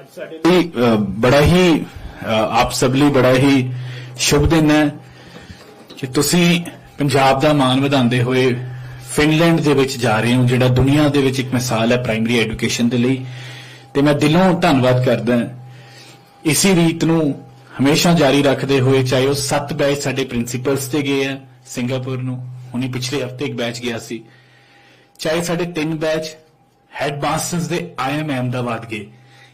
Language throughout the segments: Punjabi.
ਅੱਜ ਸਾਡੇ ਲਈ ਬੜਾ ਹੀ ਆਪ ਸਭ ਲਈ ਬੜਾ ਹੀ ਸ਼ੁਭ ਦਿਨ ਹੈ ਕਿ ਤੁਸੀਂ ਪੰਜਾਬ ਦਾ ਮਾਣ ਵਧਾਉਂਦੇ ਹੋਏ ਫਿਨਲੈਂਡ ਦੇ ਵਿੱਚ ਜਾ ਰਹੇ ਹੋ, ਜਿਹੜਾ ਦੁਨੀਆ ਦੇ ਵਿੱਚ ਇੱਕ ਮਿਸਾਲ ਹੈ ਪ੍ਰਾਇਮਰੀ ਐਜੂਕੇਸ਼ਨ ਦੇ ਲਈ। ਤੇ ਮੈਂ ਦਿਲੋਂ ਧੰਨਵਾਦ ਕਰਦਾ ਹਾਂ। ਇਸੇ ਰੀਤ ਨੂੰ ਹਮੇਸ਼ਾ ਜਾਰੀ ਰੱਖਦੇ ਹੋਏ, ਚਾਹੇ ਉਹ 7 ਬੈਚ ਸਾਡੇ ਪ੍ਰਿੰਸੀਪਲਸ ਤੇ ਗਏ ਆ, ਸਿੰਗਾਪੁਰ ਨੂੰ, ਹੁਣੀ ਪਿਛਲੇ ਹਫ਼ਤੇ ਇੱਕ ਬੈਚ ਗਿਆ ਸੀ। ਚਾਹੇ ਸਾਡੇ ਤਿੰਨ ਬੈਚ ਹੈਡ ਮਾਸਟਰਸ ਦੇ ਆਈਐਮ ਅਹਿਮਦਾਬਾਦ ਗਏ।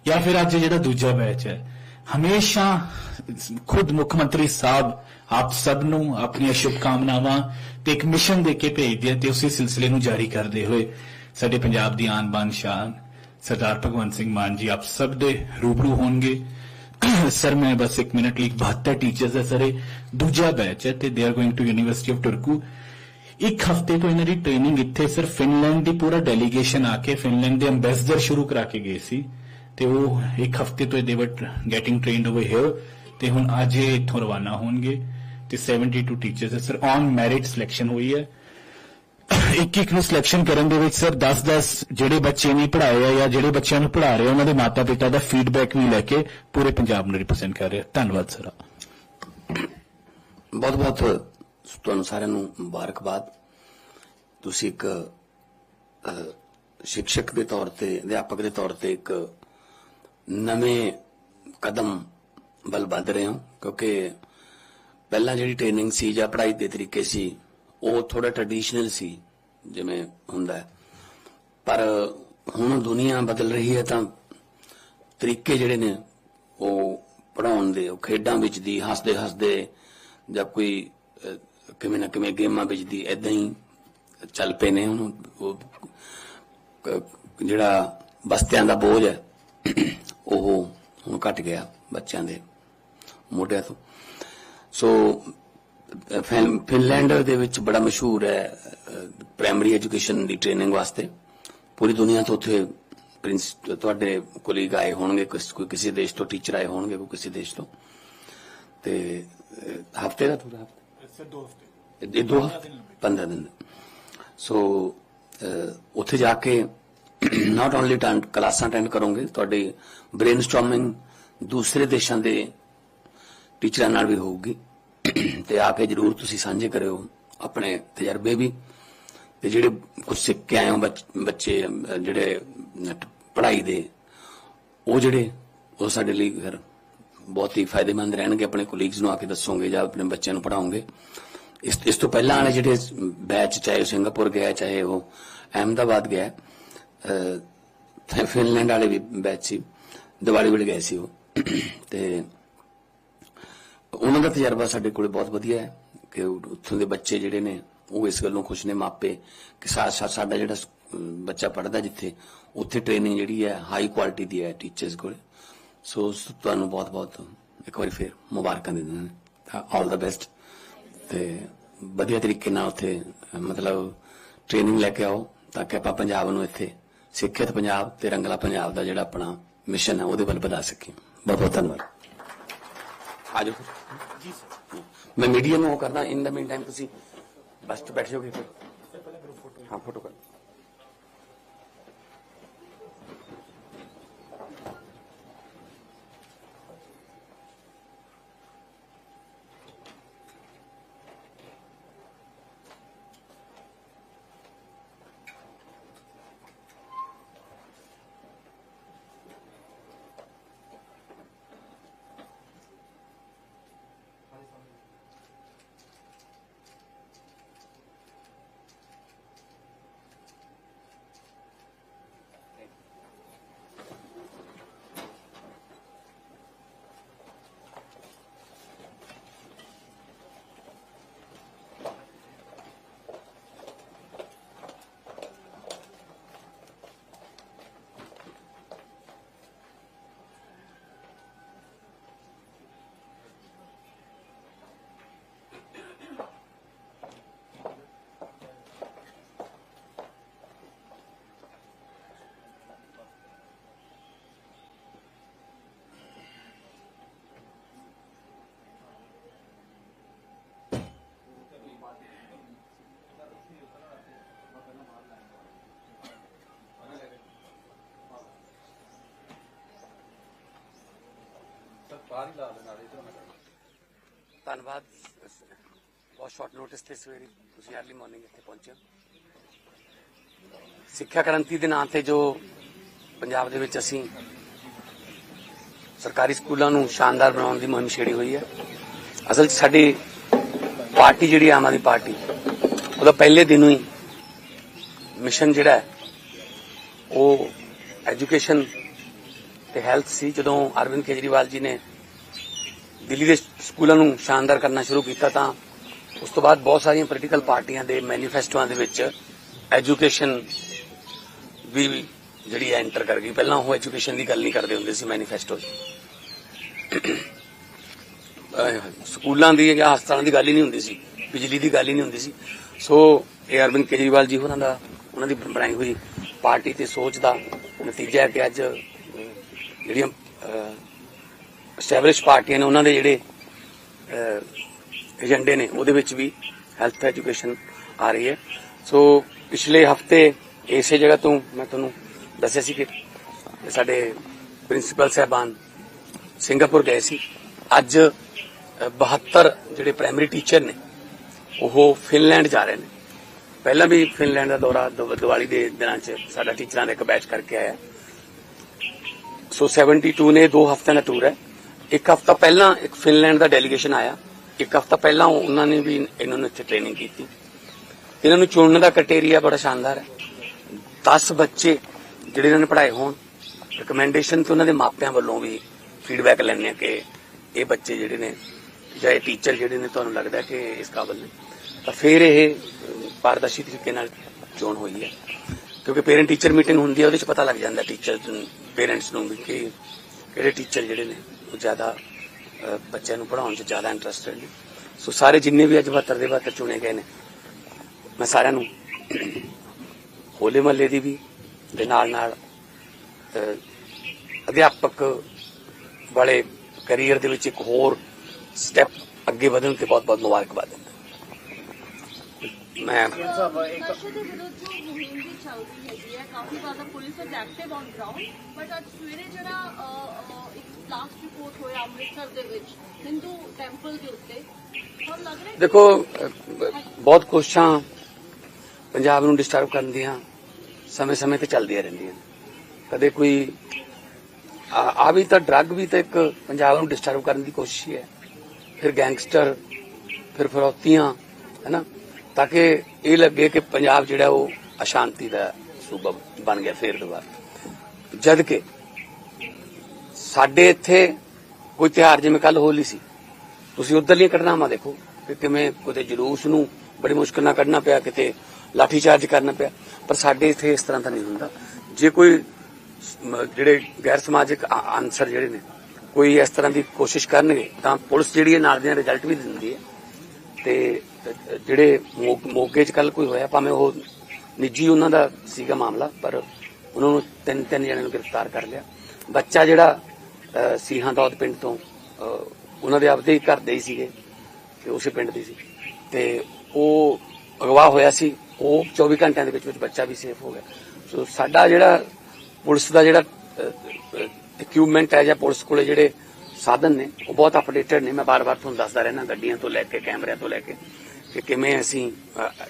ਜਾਂ ਫਿਰ ਅੱਜ ਜਿਹੜਾ ਦੂਜਾ ਬੈਚ ਹੈ, ਹਮੇਸ਼ਾ ਖੁਦ ਮੁੱਖ ਮੰਤਰੀ ਸਾਹਿਬ ਆਪ ਸਭ ਨੂੰ ਆਪਣੀਆਂ ਸ਼ੁਭਕਾਮਨਾਵਾਂ ਤੇ ਇੱਕ ਮਿਸ਼ਨ ਦੇ ਕੇ ਭੇਜਦੇ ਆ ਤੇ ਉਸੇ ਸਿਲਸਿਲੇ ਨੂੰ ਜਾਰੀ ਕਰਦੇ ਹੋਏ ਸਾਡੇ ਪੰਜਾਬ ਦੀ ਆਨ ਬਾਨ ਸ਼ਾਨ, ਸਰਦਾਰ ਭਗਵੰਤ ਸਿੰਘ ਮਾਨ ਜੀ ਆਪ ਸਭ ਦੇ ਰੂਬਰੂ ਹੋਣਗੇ। ਸਰ, ਮੈਂ ਬਸ ਇੱਕ ਮਿੰਟ ਲਈ 72 ਟੀਚਰਸ ਹੈ ਸਰ ਦੂਜਾ ਬੈਚ ਹੈ ਤੇ they are going to university of Turku ਇੱਕ ਹਫ਼ਤੇ ਤੋਂ ਇਹਨਾਂ ਦੀ ਟ੍ਰੇਨਿੰਗ ਇੱਥੇ ਸਿਰ ਫਿਨਲੈਂਡ ਦੀ ਪੂਰਾ ਡੈਲੀਗੇਸ਼ਨ ਆ ਕੇ ਫਿਨਲੈਂਡ ਦੇ ਐਮਬੈਸਡਰ ਸ਼ੁਰੂ ਕਰਾ ਕੇ ਗਏ ਸੀ। ਤੇ ਉਹ ਇੱਕ ਹਫ਼ਤੇ ਤੋਂ ਦੇ ਵਰ ਗੈਟਿੰਗ ਟ੍ਰੇਨਡ ਓਵਰ ਹੇਅਰ ਤੇ ਹੁਣ ਅੱਜ ਇਹ ਇੱਥੋਂ ਰਵਾਨਾ ਹੋਣਗੇ। ਤੇ 72 teachers sir on merit selection ਹੋਈ ਹੈ। ਇੱਕ ਇੱਕ ਨੂੰ ਸਿਲੈਕਸ਼ਨ ਕਰਨ ਦੇ ਵਿੱਚ ਸਰ 10-10 ਜਿਹੜੇ ਬੱਚੇ ਨਹੀਂ ਪੜ੍ਹਾਏ ਆ ਜਾਂ ਜਿਹੜੇ ਬੱਚਿਆਂ ਨੂੰ ਪੜ੍ਹਾ ਰਹੇ ਉਹਨਾਂ ਦੇ ਮਾਤਾ-ਪਿਤਾ ਦਾ ਫੀਡਬੈਕ ਵੀ ਲੈ ਕੇ ਪੂਰੇ ਪੰਜਾਬ ਨੂੰ ਰਿਪਰੈਜ਼ੈਂਟ ਕਰ ਰਿਹਾ ਧੰਨਵਾਦ ਸਰ ਬਹੁਤ ਬਹੁਤ ਤੁਹਾਨੂੰ ਸਾਰਿਆਂ ਨੂੰ ਮੁਬਾਰਕਬਾਦ। ਤੁਸੀਂ ਇੱਕ ਸ਼ਿਕਸ਼ਕ ਦੇ ਤੌਰ ਤੇ, ਅਧਿਆਪਕ ਦੇ ਤੌਰ ਤੇ ਇੱਕ ਨਵੇਂ ਕਦਮ ਵੱਲ ਵੱਧ ਰਹੇ ਹੋ, ਕਿਉਂਕਿ ਪਹਿਲਾਂ ਜਿਹੜੀ ਟ੍ਰੇਨਿੰਗ ਸੀ ਜਾਂ ਪੜ੍ਹਾਈ ਦੇ ਤਰੀਕੇ ਸੀ, ਉਹ ਥੋੜਾ ਟ੍ਰੈਡੀਸ਼ਨਲ ਸੀ, ਜਿਵੇਂ ਹੁੰਦਾ ਪਰ ਹੁਣ ਦੁਨੀਆ ਬਦਲ ਰਹੀ ਹੈ ਤਾਂ ਤਰੀਕੇ ਜਿਹੜੇ ਨੇ, ਉਹ ਪੜਾਉਣ ਦੇ, ਉਹ ਖੇਡਾਂ ਵਿੱਚ ਦੀ, ਹੱਸਦੇ ਹੱਸਦੇ ਜਾਂ ਕੋਈ ਕਿਵੇਂ ਨਾ ਕਿਵੇਂ ਗੇਮਾਂ ਵਿੱਚ ਦੀ ਐਦਾਂ ਹੀ ਚੱਲ ਪਏ ਨੇ ਹੁਣ। ਉਹ ਜਿਹੜਾ ਬਸਤਿਆਂ ਦਾ ਬੋਝ ਹੈ ਉਹ ਹੁਣ ਘਟ ਗਿਆ ਬੱਚਿਆਂ ਦੇ ਮੋਢਿਆਂ ਤੋਂ। ਸੋ ਅਹ, ਫਿਨ- ਫਿਨਲੈਂਡ ਦੇ ਵਿੱਚ ਬੜਾ ਮਸ਼ਹੂਰ ਹੈ ਪ੍ਰਾਇਮਰੀ ਐਜੂਕੇਸ਼ਨ ਦੀ ਟ੍ਰੇਨਿੰਗ ਵਾਸਤੇ। ਪੂਰੀ ਦੁਨੀਆ ਤੋਂ ਉੱਥੇ ਪ੍ਰਿੰਸ ਤੁਹਾਡੇ ਕੋਲੀਗ ਆਏ ਹੋਣਗੇ ਕੋਈ ਕਿਸੇ ਦੇਸ਼ ਤੋਂ ਟੀਚਰ ਆਏ ਹੋਣਗੇ ਕੋਈ ਕਿਸੇ ਦੇਸ਼ ਤੋਂ। ਤੇ ਹਫ਼ਤੇ ਦਾ ਪੂਰਾ ਸਰ ਦੋ ਹਫ਼ਤੇ। ਇਹ ਦੋ 15 ਦਿਨ। ਸੋ ਉੱਥੇ ਜਾ ਕੇ ਨਾਟ ਓਨਲੀ ਕਲਾਸਾਂ ਅਟੈਂਡ ਕਰੋਗੇ ਤੁਹਾਡੀ ਬ੍ਰੇਨਸਟਾਰਮਿੰਗ ਦੂਸਰੇ ਦੇਸ਼ਾਂ ਦੇ ਟੀਚਰਾਂ ਨਾਲ ਵੀ ਹੋਊਗੀ। ਤੇ ਆ ਕੇ ਜਰੂਰ ਤੁਸੀਂ ਸਾਂਝੇ ਕਰਿਓ ਆਪਣੇ ਤਜਰਬੇ ਵੀ। ਤੇ ਜਿਹੜੇ ਕੁਝ ਸਿੱਖ ਕੇ ਆਏ ਹੋ ਬੱਚ- ਬੱਚੇ, ਜਿਹੜੇ ਪੜ੍ਹਾਈ ਦੇ, ਉਹ ਜਿਹੜੇ, ਉਹ ਸਾਡੇ ਲਈ ਫਿਰ ਬਹੁਤ ਹੀ ਫਾਇਦੇਮੰਦ ਰਹਿਣਗੇ। ਆਪਣੇ ਕੋਲੀਗਸ ਨੂੰ ਆ ਕੇ ਦੱਸੋਗੇ ਜਾਂ ਆਪਣੇ ਬੱਚਿਆਂ ਨੂੰ ਪੜਾਓਗੇ ਇਸ ਇਸ ਤੋਂ ਪਹਿਲਾਂ ਵਾਲੇ ਜਿਹੜੇ ਬੈਚ ਚਾਹੇ ਉਹ ਸਿੰਗਾਪੁਰ ਗਿਆ, ਚਾਹੇ ਉਹ ਅਹਿਮਦਾਬਾਦ ਗਿਆ ਫਿਨਲੈਂਡ ਵਾਲੇ ਵੀ ਬੈਚ ਸੀ, ਦੀਵਾਲੀ ਵੇਲੇ ਗਏ ਸੀ ਉਹ। ਤੇ ਉਹਨਾਂ ਦਾ ਤਜਰਬਾ ਸਾਡੇ ਕੋਲੇ ਬਹੁਤ ਵਧੀਆ ਹੈ ਕਿ ਉੱਥੋਂ ਦੇ ਬੱਚੇ ਜਿਹੜੇ ਨੇ, ਉਹ ਇਸ ਗੱਲੋਂ ਖੁਸ਼ ਨੇ ਮਾਪੇ ਕਿ ਸਾ- ਸਾਡਾ ਜਿਹੜਾ ਬੱਚਾ ਪੜਦਾ ਜਿੱਥੇ, ਉੱਥੇ ਟ੍ਰੇਨਿੰਗ ਜਿਹੜੀ ਹੈ ਹਾਈ ਕੁਆਲਿਟੀ ਦੀ ਹੈ ਟੀਚਰਸ ਕੋਲ। ਸੋ ਤੁਹਾਨੂੰ ਬਹੁਤ ਬਹੁਤ ਇੱਕ ਵਾਰੀ ਫੇਰ ਮੁਬਾਰਕਾਂ ਦਿੰਦੇ ਨੇ। ਆਲ ਦਾ ਬੈਸਟ ਤੇ ਵਧੀਆ ਤਰੀਕੇ ਨਾਲ ਉੱਥੇ, ਮਤਲਬ ਟ੍ਰੇਨਿੰਗ ਲੈ ਕੇ ਆਓ ਤਾਂ ਕਿ ਆਪਾਂ ਪੰਜਾਬ ਨੂੰ ਇੱਥੇ ਸਿੱਖਿਅਤ ਪੰਜਾਬ ਤੇ ਰੰਗਲਾ ਪੰਜਾਬ ਦਾ ਜਿਹੜਾ ਆਪਣਾ ਮਿਸ਼ਨ ਹੈ, ਉਹਦੇ ਵੱਲ ਵਧਾ ਸਕੀਏ ਬਹੁਤ ਬਹੁਤ ਧੰਨਵਾਦ। ਆਜੋ ਜੀ ਸਰ ਮੈਂ ਮੀਡੀਆ ਨੂੰ ਉਹ ਕਰਦਾ ਇਨ ਦਾ ਮੀਨ ਟਾਈਮ ਤੁਸੀਂ ਬਸ ਤੇ ਬੈਠ ਜਾਓਗੇ ਫਿਰ। ਹਾਂ ਫੋਟੋ ਕਰ। ਧੰਨਵਾਦ। ਬਹੁਤ ਸ਼ਾਰਟ ਨੋਟਿਸ ਤੇ ਸਵੇਰੇ ਤੁਸੀਂ ਅਰਲੀ ਮਾਰਨਿੰਗ ਇੱਥੇ ਪਹੁੰਚੇ ਸਿੱਖਿਆ ਕ੍ਰਾਂਤੀ ਦੇ ਨਾਂ ਤੇ ਜੋ ਪੰਜਾਬ ਦੇ ਵਿੱਚ ਅਸੀਂ ਸਰਕਾਰੀ ਸਕੂਲਾਂ ਨੂੰ ਸ਼ਾਨਦਾਰ ਬਣਾਉਣ ਦੀ ਮੁਹਿੰਮ ਛੇੜੀ ਹੋਈ ਹੈ। ਅਸਲ 'ਚ ਸਾਡੀ ਪਾਰਟੀ ਜਿਹੜੀ ਆਮ ਆਦਮੀ ਪਾਰਟੀ, ਉਹਦਾ ਪਹਿਲੇ ਦਿਨੋਂ ਹੀ ਮਿਸ਼ਨ ਜਿਹੜਾ ਉਹ ਐਜੂਕੇਸ਼ਨ ਤੇ ਹੈਲਥ ਸੀ। ਜਦੋਂ ਅਰਵਿੰਦ ਕੇਜਰੀਵਾਲ ਜੀ ਨੇ ਦਿੱਲੀ ਦੇ ਸਕੂਲਾਂ ਨੂੰ ਸ਼ਾਨਦਾਰ ਕਰਨਾ ਸ਼ੁਰੂ ਕੀਤਾ ਤਾਂ ਉਸ ਤੋਂ ਬਾਅਦ ਬਹੁਤ ਸਾਰੀਆਂ ਪੋਲੀਟੀਕਲ ਪਾਰਟੀਆਂ ਦੇ ਮੈਨੀਫੈਸਟੋਆਂ ਦੇ ਵਿੱਚ ਐਜੂਕੇਸ਼ਨ ਵੀ ਜਿਹੜੀ ਐਂਟਰ ਕਰ ਗਈ। ਪਹਿਲਾਂ ਉਹ ਐਜੂਕੇਸ਼ਨ ਦੀ ਗੱਲ ਨਹੀਂ ਕਰਦੇ ਹੁੰਦੇ ਸੀ ਮੈਨੀਫੈਸਟੋ 'ਚ ਸਕੂਲਾਂ ਦੀ ਜਾਂ ਹਸਪਤਾਲਾਂ ਦੀ ਗੱਲ ਹੀ ਨਹੀਂ ਹੁੰਦੀ ਸੀ, ਬਿਜਲੀ ਦੀ ਗੱਲ ਹੀ ਨਹੀਂ ਹੁੰਦੀ ਸੀ। ਸੋ ਇਹ ਅਰਵਿੰਦ ਕੇਜਰੀਵਾਲ ਜੀ ਹੋਰਾਂ ਦਾ, ਉਹਨਾਂ ਦੀ ਬਣਾਈ ਹੋਈ ਪਾਰਟੀ ਤੇ ਸੋਚ ਦਾ ਨਤੀਜਾ ਹੈ ਕਿ ਅੱਜ ਜਿਹੜੀਆਂ ਐਸਟੈਬਲਿਸ਼ ਪਾਰਟੀਆਂ ਨੇ ਉਹਨਾਂ ਦੇ ਜਿਹੜੇ ਏਜੰਡੇ ਨੇ ਉਹਦੇ ਵਿੱਚ ਵੀ ਹੈਲਥ ਐਜੂਕੇਸ਼ਨ ਆ ਰਹੀ ਹੈ। ਸੋ ਪਿਛਲੇ ਹਫ਼ਤੇ ਇਸੇ ਜਗ੍ਹਾ ਤੋਂ ਮੈਂ ਤੁਹਾਨੂੰ ਦੱਸਿਆ ਸੀ ਕਿ ਸਾਡੇ ਪ੍ਰਿੰਸੀਪਲ ਸਾਹਿਬਾਨ ਸਿੰਗਾਪੁਰ ਗਏ ਸੀ। ਅੱਜ ਅ, 72 ਜਿਹੜੇ ਪ੍ਰਾਇਮਰੀ ਟੀਚਰ ਨੇ ਉਹ ਫਿਨਲੈਂਡ ਜਾ ਰਹੇ ਨੇ। ਪਹਿਲਾਂ ਵੀ ਫਿਨਲੈਂਡ ਦਾ ਦੌਰਾ ਦਿਵ- ਦੀਵਾਲੀ ਦੇ ਦਿਨਾਂ 'ਚ ਸਾਡਾ ਟੀਚਰਾਂ ਦਾ ਇੱਕ ਬੈਚ ਕਰਕੇ ਆਇਆ। ਸੋ 72 ਨੇ ਦੋ ਹਫ਼ਤਿਆਂ ਦਾ ਟੂਰ ਹੈ। ਇੱਕ ਹਫ਼ਤਾ ਪਹਿਲਾਂ ਇੱਕ ਫਿਨਲੈਂਡ ਦਾ ਡੈਲੀਗੇਸ਼ਨ ਆਇਆ। ਇੱਕ ਹਫ਼ਤਾ ਪਹਿਲਾਂ ਉਹਨਾਂ ਨੇ ਵੀ ਇਹਨਾਂ ਨੂੰ ਇੱਥੇ ਟ੍ਰੇਨਿੰਗ ਕੀਤੀ। ਇਹਨਾਂ ਨੂੰ ਚੁਣਨ ਦਾ ਕ੍ਰਾਈਟੇਰੀਆ ਬੜਾ ਸ਼ਾਨਦਾਰ ਹੈ। 10 ਬੱਚੇ ਜਿਹੜੇ ਇਹਨਾਂ ਨੇ ਪੜ੍ਹਾਏ ਹੋਣ ਰეკਮੈਂਡੇਸ਼ਨ ਤੇ ਉਹਨਾਂ ਦੇ ਮਾਪਿਆਂ ਵੱਲੋਂ ਵੀ ਫੀਡਬੈਕ ਲੈਣੇ ਆ ਕਿ ਇਹ ਬੱਚੇ ਜਿਹੜੇ ਨੇ ਜਾਂ ਇਹ ਟੀਚਰ ਜਿਹੜੇ ਨੇ ਤੁਹਾਨੂੰ ਲੱਗਦਾ ਕਿ ਇਸ ਕਾਬਲ ਨੇ। ਤਾਂ ਫਿਰ ਇਹ ਪਾਰਦਰਸ਼ੀ ਤਰੀਕੇ ਨਾਲ ਚੋਣ ਹੋਈ ਹੈ। ਕਿਉਂਕਿ ਪੇਰੈਂਟ ਟੀਚਰ ਮੀਟਿੰਗ ਹੁੰਦੀ ਹੈ, ਉਹਦੇ 'ਚ ਪਤਾ ਲੱਗ ਜਾਂਦਾ ਟੀਚਰ ਪੇਰੈਂਟਸ ਨੂੰ ਵੀ ਕਿ ਕਿਹੜੇ ਟੀਚਰ ਜਿਹੜੇ ਨੇ। ਉਹ ਜ਼ਿਆਦਾ ਬੱਚਿਆਂ ਨੂੰ ਪੜ੍ਹਾਉਣ 'ਚ ਜ਼ਿਆਦਾ ਇੰਟਰਸਟਡ ਨੇ। ਸੋ ਸਾਰੇ ਜਿੰਨੇ ਵੀ ਅੱਜ 72 ਦੇ 72 ਚੁਣੇ ਗਏ ਨੇ ਮੈਂ ਸਾਰਿਆਂ ਨੂੰ ਹੋਲੇ ਮਹੱਲੇ ਦੀ ਵੀ ਦੇ ਨਾਲ ਨਾਲ ਅ, ਅਧਿਆਪਕ ਵਾਲੇ ਕੈਰੀਅਰ ਦੇ ਵਿੱਚ ਇੱਕ ਹੋਰ ਸਟੈਪ ਅੱਗੇ ਵਧਣ ਤੇ ਬਹੁਤ ਬਹੁਤ ਮੁਬਾਰਕਬਾਦ ਦਿੰਦਾ। ਮੈਂ ਕਾਫੀ ਜ਼ਿਆਦਾ police active on ground but ਅੱਜ ਸਵੇਰੇ ਜਿਹੜਾ ਅਹ, ਇੱਕ ਬਲਾਸਟ ਰਿਪੋਰਟ ਹੋਇਆ ਅੰਮ੍ਰਿਤਸਰ ਦੇ ਵਿੱਚ ਹਿੰਦੂ ਟੈਂਪਲ ਦੇ ਉੱਤੇ। ਤੁਹਾਨੂੰ ਲੱਗ ਰਿਹਾ ਹੈ ਦੇਖੋ ਬਹੁਤ ਕੋਸ਼ਿਸ਼ਾਂ ਪੰਜਾਬ ਨੂੰ ਡਿਸਟਰਬ ਕਰਨ ਦੀਆਂ ਸਮੇਂ-ਸਮੇਂ ਤੇ ਚੱਲਦੀਆਂ ਰਹਿੰਦੀਆਂ ਕਦੇ ਕੋਈ ਆ ਵੀ ਤਾਂ ਡਰੱਗ ਵੀ ਤਾਂ ਇੱਕ ਪੰਜਾਬ ਨੂੰ ਡਿਸਟਰਬ ਕਰਨ ਦੀ ਕੋਸ਼ਿਸ਼ ਹੀ ਹੈ। ਫਿਰ ਗੈਂਗਸਟਰ ਫਿਰ ਫਰੌਤੀਆਂ ਹੈਨਾ? ਤਾਂ ਕਿ ਇਹ ਲੱਗੇ ਕਿ ਪੰਜਾਬ ਜਿਹੜਾ ਉਹ ਅਸ਼ਾਂਤੀ ਦਾ ਸੂਬਾ ਬਣ ਗਿਆ ਫੇਰ ਦੁਬਾਰਾ। ਜਦ ਕਿ ਸਾਡੇ ਇੱਥੇ ਕੋਈ ਤਿਉਹਾਰ, ਜਿਵੇਂ ਕੱਲ ਹੋਲੀ ਸੀ, ਤੁਸੀਂ ਉਧਰਲੀਆਂ ਘਟਨਾਵਾਂ ਦੇਖੋ ਕਿ ਕਿਵੇਂ ਕਿਤੇ ਜਲੂਸ ਨੂੰ ਬੜੀ ਮੁਸ਼ਕਲ ਨਾਲ ਕੱਢਣਾ ਪਿਆ, ਕਿਤੇ ਲਾਠੀ ਚਾਰਜ ਕਰਨਾ ਪਿਆ, ਪਰ ਸਾਡੇ ਇੱਥੇ ਇਸ ਤਰ੍ਹਾਂ ਦਾ ਨਹੀਂ ਹੁੰਦਾ। ਜੇ ਕੋਈ ਜਿਹੜੇ ਗੈਰ ਸਮਾਜਿਕ ਆਨਸਰ ਜਿਹੜੇ ਨੇ, ਕੋਈ ਇਸ ਤਰ੍ਹਾਂ ਦੀ ਕੋਸ਼ਿਸ਼ ਕਰਨਗੇ, ਤਾਂ ਪੁਲਿਸ ਜਿਹੜੀ ਹੈ ਨਾਲ ਦੀਆਂ ਰਿਜ਼ਲਟ ਵੀ ਦਿੰਦੀ ਹੈ। ਤੇ ਜਿਹੜੇ ਮੋ- ਮੋਗੇ ਚ ਕੱਲ ਕੋਈ ਹੋਇਆ, ਭਾਵੇਂ ਉਹ ਨਿੱਜੀ ਉਹਨਾਂ ਦਾ ਸੀਗਾ ਮਾਮਲਾ, ਪਰ ਉਹਨਾਂ ਨੂੰ ਤਿੰਨ ਤਿੰਨ ਜਣਿਆਂ ਨੂੰ ਗ੍ਰਿਫਤਾਰ ਕਰ ਲਿਆ। ਬੱਚਾ ਜਿਹੜਾ ਸੀਹਾਂ ਦੌਦ ਪਿੰਡ ਤੋਂ ਉਹਨਾਂ ਦੇ ਆਪਦੇ ਹੀ ਘਰ ਦੇ ਹੀ ਸੀਗੇ, ਤੇ ਉਸੇ ਪਿੰਡ ਦੇ ਸੀ। ਤੇ ਉਹ ਅਗਵਾ ਹੋਇਆ ਸੀ, ਉਹ 24 ਘੰਟਿਆਂ ਦੇ ਵਿੱਚ ਵਿੱਚ ਬੱਚਾ ਵੀ ਸੇਫ ਹੋ ਗਿਆ। ਸੋ ਸਾਡਾ ਜਿਹੜਾ ਪੁਲਿਸ ਦਾ ਜਿਹੜਾ ਇਕਵਿਪਮੈਂਟ ਹੈ ਜਾਂ ਪੁਲਿਸ ਕੋਲੇ ਜਿਹੜੇ ਸਾਧਨ ਨੇ, ਉਹ ਬਹੁਤ ਅਪਡੇਟਡ ਨੇ। ਮੈਂ ਬਾਰ-ਬਾਰ ਤੁਹਾਨੂੰ ਦੱਸਦਾ ਰਹਿਣਾ ਗੱਡੀਆਂ ਤੋਂ ਲੈ ਕੇ, ਕੈਮਰਿਆਂ ਤੋਂ ਲੈ ਕੇ, ਕਿ ਕਿਵੇਂ ਅਸੀਂ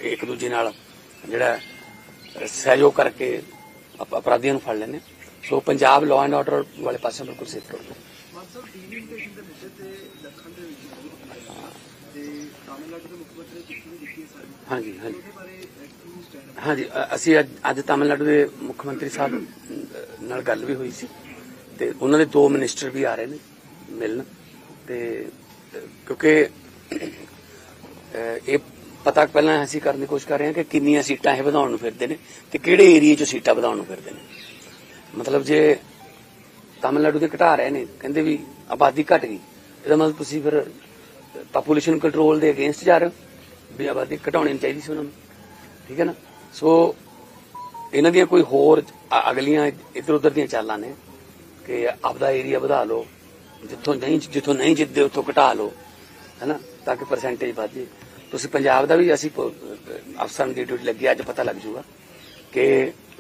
ਇੱਕ ਦੂਜੇ ਨਾਲ ਜਿਹੜਾ ਸਹਿਯੋਗ ਕਰਕੇ ਅਪਰਾਧੀਆਂ ਨੂੰ ਫੜ ਲੈਂਦੇ ਹਾਂ। So Punjab law and order ਵਾਲੇ ਪਾਸੇ ਬਿਲਕੁਲ ਸੇਫ ਸਾਰੀ। ਹਾਂਜੀ ਹਾਂਜੀ। ਹਾਂਜੀ ਅਸੀਂ ਅੱਜ ਤਾਮਿਲਨਾਡੂ ਦੇ ਮੁੱਖ ਮੰਤਰੀ ਸਾਹਿਬ ਨਾਲ ਗੱਲ ਵੀ ਹੋਈ ਸੀ ਤੇ ਉਹਨਾਂ ਦੇ ਦੋ ਮਿਨਿਸਟਰ ਵੀ ਆ ਰਹੇ ਨੇ ਮਿਲਣ ਤੇ ਕਿਉਂਕਿ ਇਹ ਪਤਾ ਪਹਿਲਾਂ ਅਸੀਂ ਕਰਨ ਦੀ ਕੋਸ਼ਿਸ਼ ਕਰ ਰਹੇ ਹਾਂ ਕਿ ਕਿੰਨੀਆਂ ਸੀਟਾਂ ਇਹ ਵਧਾਉਣ ਨੂੰ ਫਿਰਦੇ ਨੇ ਤੇ ਕਿਹੜੇ ਏਰੀਏ 'ਚ ਸੀਟਾਂ ਵਧਾਉਣ ਨੂੰ ਫਿਰਦੇ ਨੇ। ਮਤਲਬ ਜੇ ਤਾਮਿਲਨਾਡੂ ਦੇ ਘਟਾ ਰਹੇ ਨੇ, ਕਹਿੰਦੇ ਵੀ ਆਬਾਦੀ ਘਟ ਗਈ, ਇਹਦਾ ਮਤਲਬ ਤੁਸੀਂ ਫਿਰ ਪਾਪੂਲੇਸ਼ਨ ਕੰਟਰੋਲ ਦੇ ਅਗੇਂਸਟ ਜਾ ਰਹੇ ਹੋ, ਵੀ ਆਬਾਦੀ ਘਟਾਉਣੀ ਚਾਹੀਦੀ ਸੀ ਉਹਨਾਂ ਨੂੰ, ਠੀਕ ਹੈ ਨਾ? ਸੋ ਇਹਨਾਂ ਦੀਆਂ ਕੋਈ ਹੋਰ ਅਗਲੀਆਂ ਇੱਧਰ ਉੱਧਰ ਦੀਆਂ ਚਾਲਾਂ ਨੇ ਕਿ ਆਪਦਾ ਏਰੀਆ ਵਧਾ ਲਓ, ਜਿੱਥੋਂ ਨਹੀਂ ਜਿੱਥੋਂ ਨਹੀਂ ਜਿੱਤਦੇ ਉੱਥੋਂ ਘਟਾ ਲਓ ਹੈਨਾ ਤਾਂ ਕਿ ਪਰਸੈਂਟੇਜ ਵਧ ਜੇ ਤੁਸੀਂ ਪੰਜਾਬ ਦਾ ਵੀ ਅਸੀਂ ਅਫਸਰਾਂ ਦੀ ਡਿਊਟੀ ਲੱਗੀ, ਅੱਜ ਪਤਾ ਲੱਗ ਜੂਗਾ ਕਿ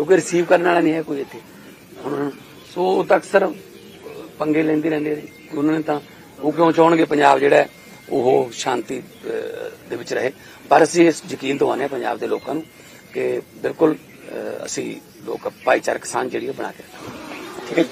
ਕਿਉਂਕਿ ਰਿਸੀਵ ਕਰਨ ਵਾਲਾ ਨਹੀਂ ਹੈ ਕੋਈ ਇੱਥੇ। ਹੁਣ ਸੋ ਉਹ ਤਾਂ ਅਕਸਰ ਪੰਗੇ ਲੈਂਦੇ ਰਹਿੰਦੇ ਨੇ। ਉਹਨਾਂ ਨੇ ਤਾਂ ਉਹ ਕਿਉਂ ਚਾਹਣਗੇ ਪੰਜਾਬ ਜਿਹੜਾ ਉਹ ਸ਼ਾਂਤੀ ਦੇ ਵਿੱਚ ਰਹੇ। ਪਰ ਅਸੀਂ ਇਸ ਯਕੀਨ ਦਵਾਉਂਦੇ ਹਾਂ ਪੰਜਾਬ ਦੇ ਲੋਕਾਂ ਨੂੰ ਕਿ ਬਿਲਕੁਲ ਅਸੀਂ ਲੋਕ ਭਾਈਚਾਰਕ ਸਾਂਝ ਜਿਹੜੀ ਹੈ ਬਣਾ ਕੇ ਰੱਖਾਂਗੇ। ਠੀਕ ਹੈ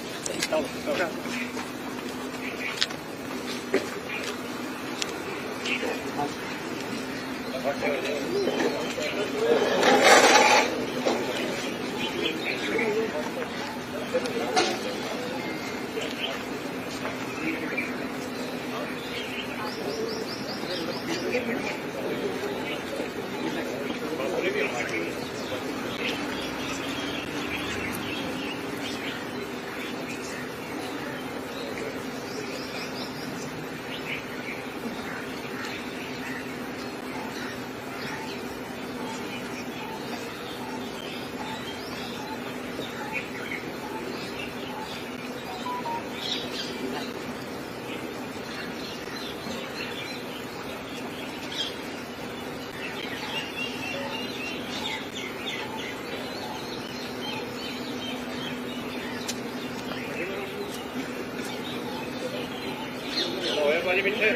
ਹਾਂਜੀ ਪਿੱਛੇ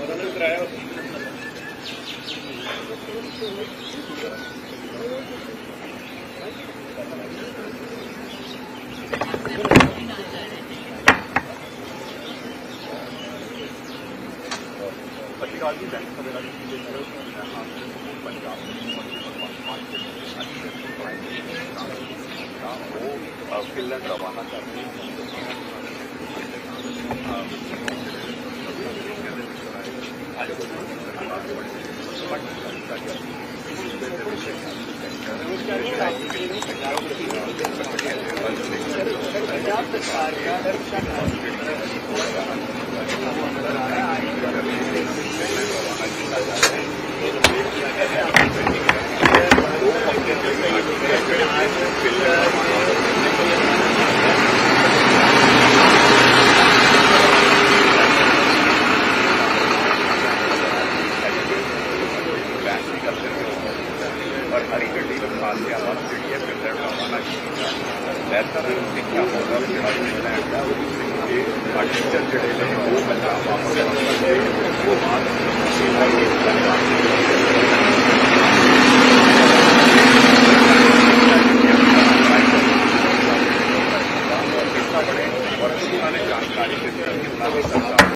ਉਹਨਾਂ ਨੂੰ ਕਰਾਇਆ पंजाब की बैंक वगैरह की जो रवाना करते हैं। ਸਰਕਾਰ सारी गड्डी पास के बाद जी है, फिर रवाना बेहतर सिक्का होगा, फिर इंग्लैंड का आर्टिस्टर जोड़े वो बचा वापस वो बात